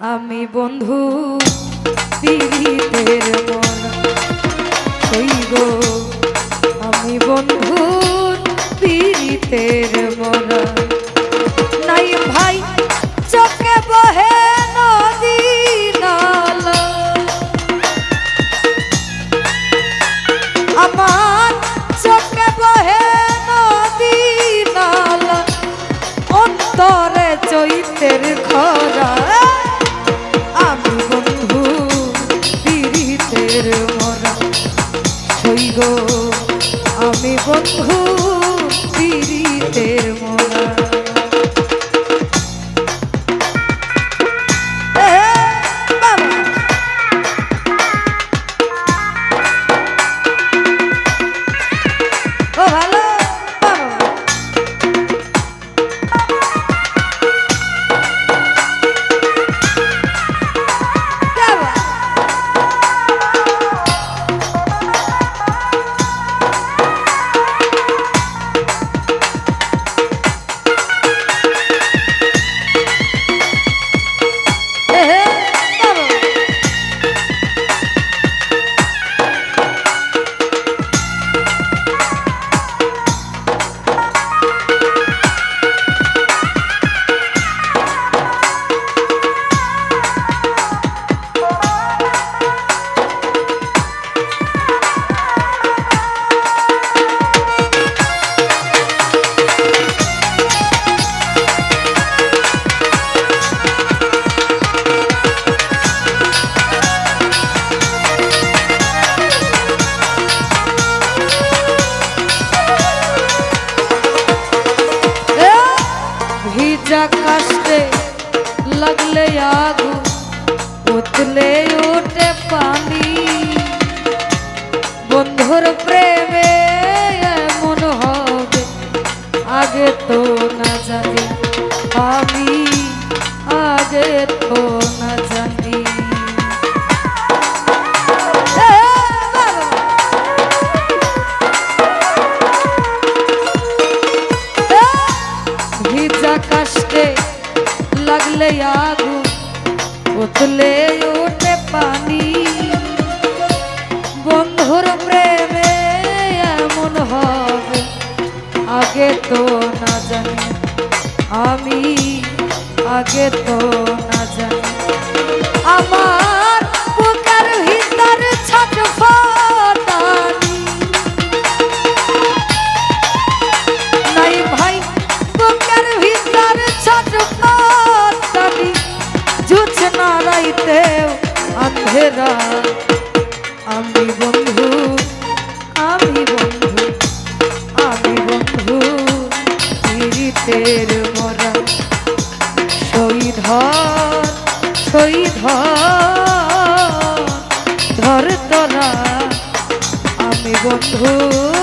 আমি বন্ধু পীড়িতের মন। ওই গো, আমি বন্ধু পীড়িতের মরা নাই ভাই, চোখে বহে নদী নালা। চৈতের খরা আমি বন্ধু পীড়িতের মরা। আগে তো না জানি। আমার বুকের ভিতর ছটফটানি নাই ভাই, বুকের ভিতর ছটফটানি জুছ না রাইতে আন্ধেরা আমি বন্ধু আমি বন্ধু আমি বন্ধু, পীড়িতের মরা সই ধর ধর তোরা আমি বন্ধুর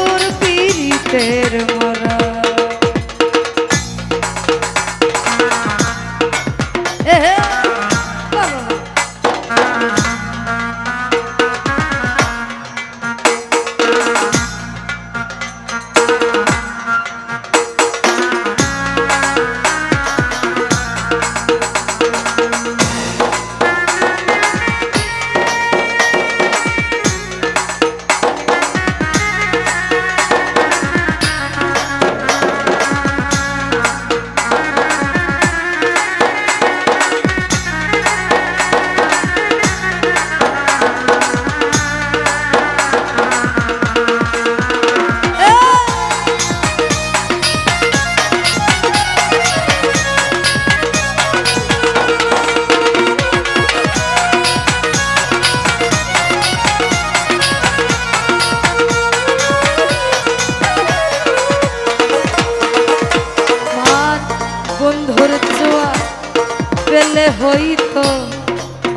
হইতো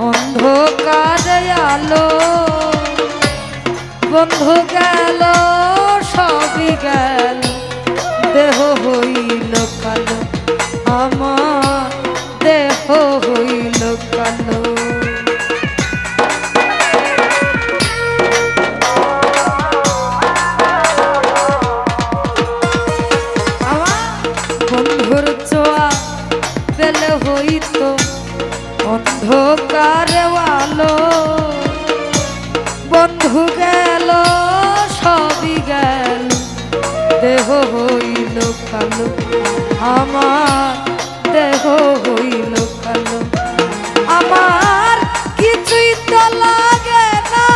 অন্ধকার আলো। বন্ধু গেল সবই গেল দেহ হইল কালো আমার দেহ হইল বন্ধু গেল, সবই গেল। দেহ হইল কালো, আমার দেহ হইল কালো। আমার কিছুই তো লাগে না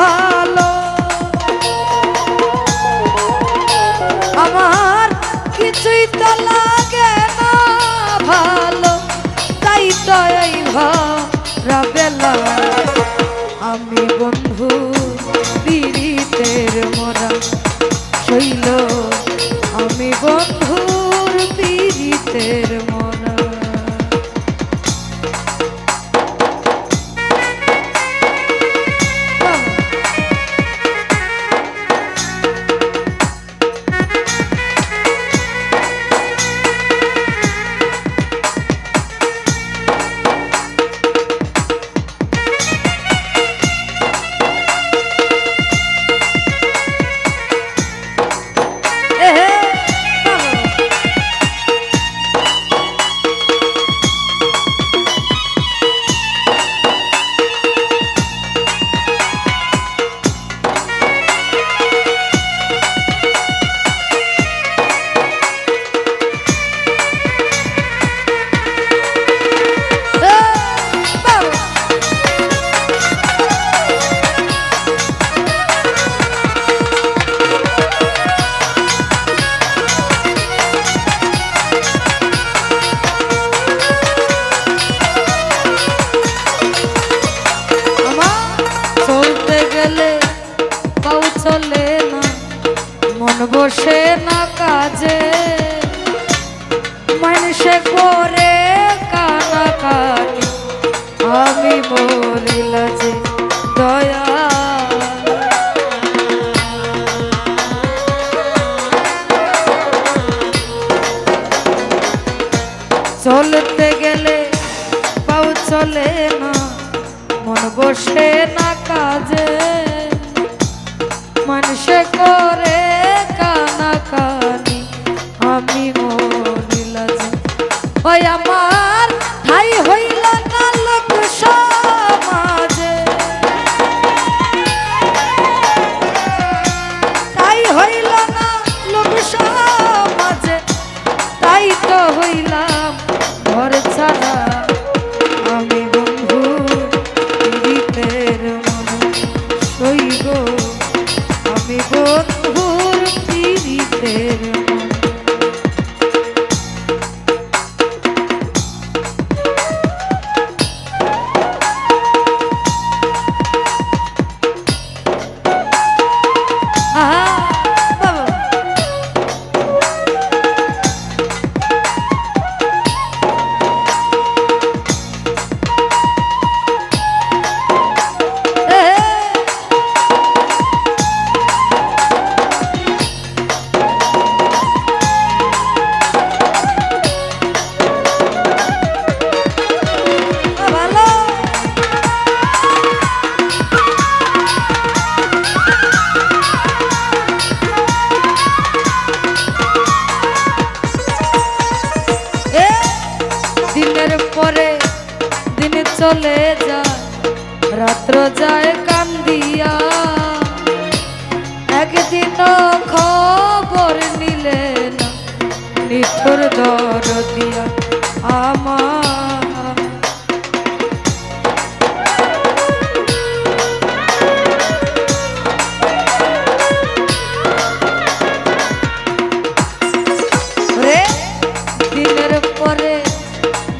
ভালো। আমার কিছুই তো লাগে রাত্র যায় কান্দিয়া। একদিন খবর নিলে না, নিঠুর দর দিয়া আমার। দিনের পরে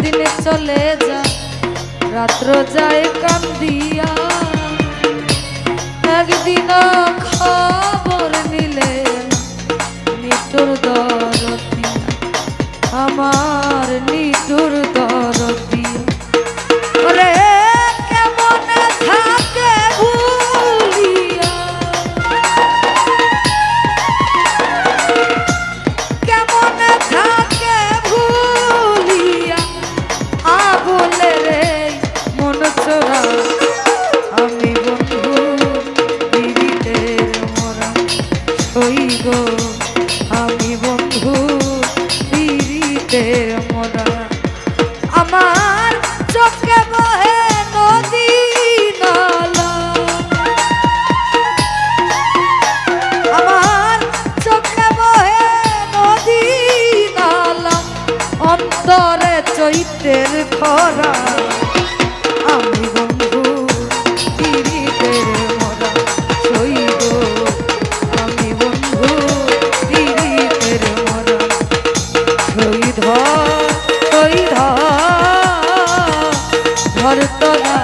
দিনে চলে যা, রাত্র যায় কা অন্তরে খরা আমি বন্ধু পীড়িতের মরা। শৈব আমি বন্ধু পীড়িতের মরা। সই ধর ধর। ধর তোরা